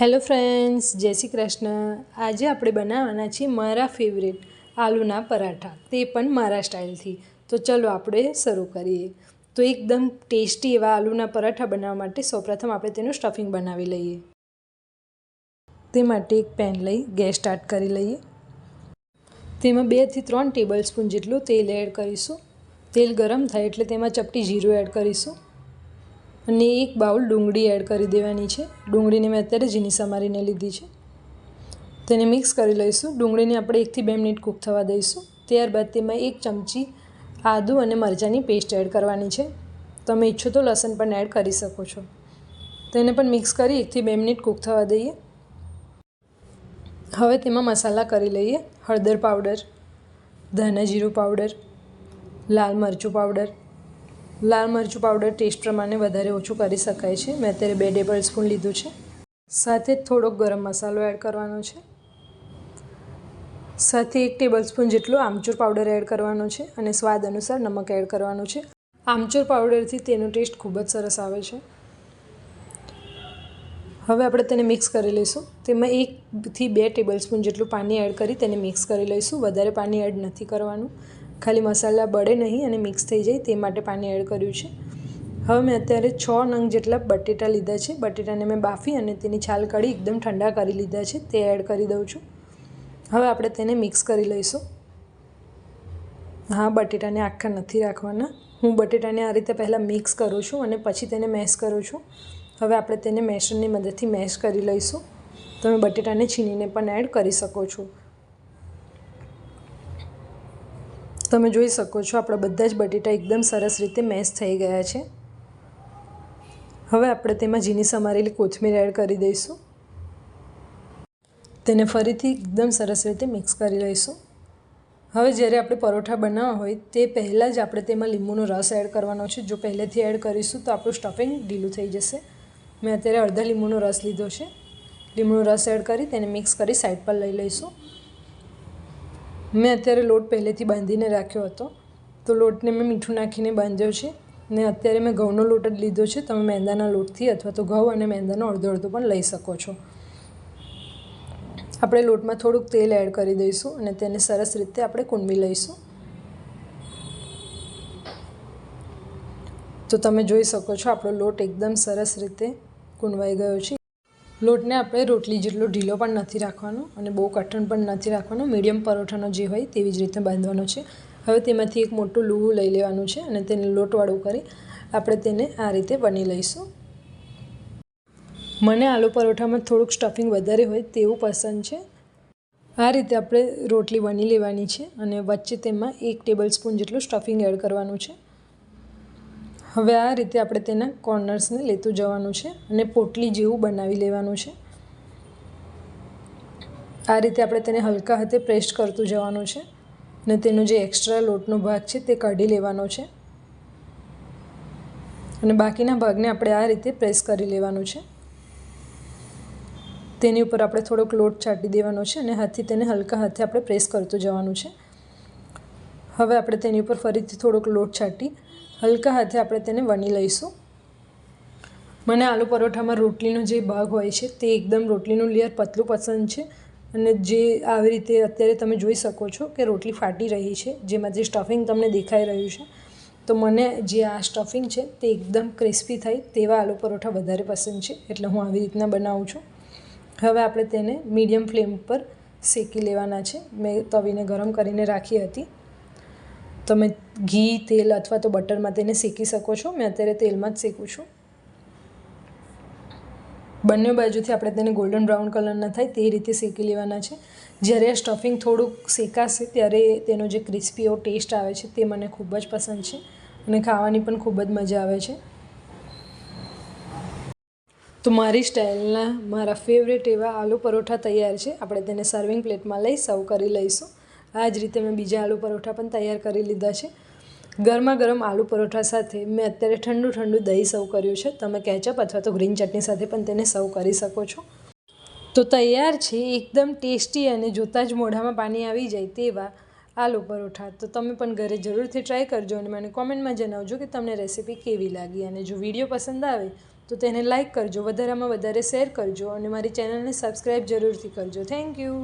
Hello friends, જય શ્રી કૃષ્ણ. આજે આપણે બનાવવાના છીએ મારા ફેવરેટ આલુના પરાઠા. તે પણ મારા સ્ટાઇલથી તો ચલો આપણે શરૂ કરીએ. તો એકદમ ટેસ્ટી એવા આલુના પરાઠા બનાવવા માટે સૌપ્રથમ આપણે તેનું સ્ટફિંગ બનાવી લઈએ. તે માટે એક પેન લઈ ગેસ સ્ટાર્ટ કરી લઈએ. તેમાં બેથી ત્રણ ટેબલ સ્પૂન જેટલું તેલ એડ કરીશું. તેલ ગરમ થાય એટલે તેમાં ચપટી જીરું એડ કરીશું. અને એક બાઉલ ડુંગળી એડ કરી દેવાની છે. ડુંગળીને મેં અત્યારે ઝીણી સમારીને લીધી છે. તેને મિક્સ કરી લઈશું. ડુંગળીને આપણે એકથી બે મિનિટ કૂક થવા દઈશું. ત્યારબાદ તેમાં એક ચમચી આદું અને મરચાંની પેસ્ટ એડ કરવાની છે. તમે ઈચ્છો તો લસણ પણ એડ કરી શકો છો. તેને પણ મિક્સ કરી એકથી બે મિનિટ કૂક થવા દઈએ. હવે તેમાં મસાલા કરી લઈએ. હળદર પાવડર, ધાણા જીરું પાવડર, લાલ મરચું પાવડર લાલ મરચું પાવડર ટેસ્ટ પ્રમાણે વધારે ઓછું કરી શકાય છે. મેં અત્યારે બે ટેબલ સ્પૂન લીધું છે. સાથે થોડોક ગરમ મસાલો એડ કરવાનો છે. સાથે એક ટેબલ સ્પૂન જેટલો આમચૂર પાવડર એડ કરવાનો છે અને સ્વાદ અનુસાર નમક એડ કરવાનું છે. આમચૂર પાવડરથી તેનો ટેસ્ટ ખૂબ જ સરસ આવે છે. હવે આપણે તેને મિક્સ કરી લઈશું. તેમાં એકથી બે ટેબલ સ્પૂન જેટલું પાણી એડ કરી તેને મિક્સ કરી લઈશું. વધારે પાણી એડ નથી કરવાનું. ખાલી મસાલા બળે નહીં અને મિક્સ થઈ જાય તે માટે પાણી એડ કર્યું છે. હવે મેં અત્યારે છ નંગ જેટલા બટેટા લીધા છે. બટેટાને મેં બાફી અને તેની છાલ કાઢી એકદમ ઠંડા કરી લીધા છે. તે એડ કરી દઉં છું. હવે આપણે તેને મિક્સ કરી લઈશું. હા, બટેટાને આખા નથી રાખવાના. હું બટેટાને આ રીતે પહેલાં મિક્સ કરું છું અને પછી તેને મેશ કરું છું. હવે આપણે તેને મેશરની મદદથી મેશ કરી લઈશું. તમે બટેટાને છીનીને પણ એડ કરી શકો છો. તમે જોઈ શકો છો, આપણા બધા જ બટેટા એકદમ સરસ રીતે મેશ થઈ ગયા છે. હવે આપણે તેમાં ઝીણી સમારેલી કોથમીર એડ કરી દઈશું. તેને ફરીથી એકદમ સરસ રીતે મિક્સ કરી લઈશું. હવે જ્યારે આપણે પરોઠા બનાવવા હોય, તે પહેલાં જ આપણે તેમાં લીંબુનો રસ એડ કરવાનો છે. જો પહેલેથી એડ કરીશું, તો આપણું સ્ટફિંગ ઢીલું થઈ જશે. મેં અત્યારે અડધા લીંબુનો રસ લીધો છે. લીંબુનો રસ એડ કરી તેને મિક્સ કરી સાઈડ પર લઈ લઈશું. મેં અત્યારે લોટ પહેલેથી બાંધીને રાખ્યો હતો. તો લોટને મેં મીઠું નાખીને બાંધ્યો છે ને અત્યારે મેં ઘઉંનો લોટ જ લીધો છે. તમે મેંદાના લોટથી અથવા તો ઘઉં અને મેંદાનો અડધો અડધો પણ લઈ શકો છો. આપણે લોટમાં થોડુંક તેલ એડ કરી દઈશું અને તેને સરસ રીતે આપણે કૂણવી લઈશું. તો તમે જોઈ શકો છો આપણો લોટ એકદમ સરસ રીતે કુંડવાઈ ગયો છે. લોટને આપણે રોટલી જેટલો ઢીલો પણ નથી રાખવાનો અને બહુ કઠણ પણ નથી રાખવાનો. મીડિયમ પરોઠાનો જે હોય તેવી જ રીતે બાંધવાનો છે. હવે તેમાંથી એક મોટું લૂવું લઈ લેવાનું છે અને તેને લોટવાળું કરી આપણે તેને આ રીતે બની લઈશું. મને આલુ પરોઠામાં થોડુંક સ્ટફિંગ વધારે હોય તેવું પસંદ છે. આ રીતે આપણે રોટલી બની લેવાની છે અને વચ્ચે તેમાં એક ટેબલ સ્પૂન જેટલું સ્ટફિંગ એડ કરવાનું છે. હવે આ રીતે આપણે તેના કોર્નર્સને લેતું જવાનું છે અને પોટલી જેવું બનાવી લેવાનું છે. આ રીતે આપણે તેને હલકા હાથે પ્રેસ કરતું જવાનું છે અને તેનો જે એક્સ્ટ્રા લોટનો ભાગ છે તે કાઢી લેવાનો છે. અને બાકીના ભાગને આપણે આ રીતે પ્રેસ કરી લેવાનું છે. તેની ઉપર આપણે થોડોક લોટ છાંટી દેવાનો છે અને હાથથી તેને હલકા હાથે આપણે પ્રેસ કરતું જવાનું છે. હવે આપણે તેની ઉપર ફરીથી થોડોક લોટ છાંટી, હલકા હાથે આપણે તેને વણી લઈશું. મને આલુ પરોઠામાં રોટલીનો જે ભાગ હોય છે, તે એકદમ રોટલીનું લેયર પતલું પસંદ છે અને જે આવી રીતે અત્યારે તમે જોઈ શકો છો કે રોટલી ફાટી રહી છે, જેમાં જે સ્ટફિંગ તમને દેખાઈ રહ્યું છે, તો મને જે આ સ્ટફિંગ છે તે એકદમ ક્રિસ્પી થાય તેવા આલુ પરોઠા વધારે પસંદ છે, એટલે હું આવી રીતના બનાવું છું. હવે આપણે તેને મીડિયમ ફ્લેમ પર શેકી લેવાના છે. મેં તવીને ગરમ કરીને રાખી હતી. તમે ઘી, તેલ અથવા તો બટરમાં તેને શેકી શકો છો. મેં અત્યારે તેલમાં જ શેકું છું. બંને બાજુથી આપણે તેને ગોલ્ડન બ્રાઉન કલરના થાય તે રીતે શેકી લેવાના છે. જ્યારે આ સ્ટફિંગ થોડુંક શેકાશે ત્યારે તેનો જે ક્રિસ્પી એવો ટેસ્ટ આવે છે તે મને ખૂબ જ પસંદ છે અને ખાવાની પણ ખૂબ જ મજા આવે છે. તો મારી સ્ટાઇલના મારા ફેવરેટ એવા આલુ પરોઠા તૈયાર છે. આપણે તેને સર્વિંગ પ્લેટમાં લઈ સર્વ કરી લઈશું. આ જ રીતે મેં બીજા આલુ પરોઠા પણ તૈયાર કરી લીધા છે. ગરમા ગરમ આલુ પરોઠા સાથે મેં અત્યારે ઠંડુ ઠંડુ દહીં સર્વ કર્યું છે. તમે કેચઅપ અથવા તો ગ્રીન ચટણી સાથે પણ તેને સર્વ કરી શકો છો. તો તૈયાર છે, એકદમ ટેસ્ટી અને જોતાં જ મોઢામાં પાણી આવી જાય તેવા આલુ પરોઠા. તો તમે પણ ઘરે જરૂરથી ટ્રાય કરજો અને મને કોમેન્ટમાં જણાવજો કે તમને રેસીપી કેવી લાગી. અને જો વીડિયો પસંદ આવે તો તેને લાઈક કરજો, વધારેમાં વધારે શેર કરજો અને મારી ચેનલને સબસ્ક્રાઈબ જરૂરથી કરજો. Thank you.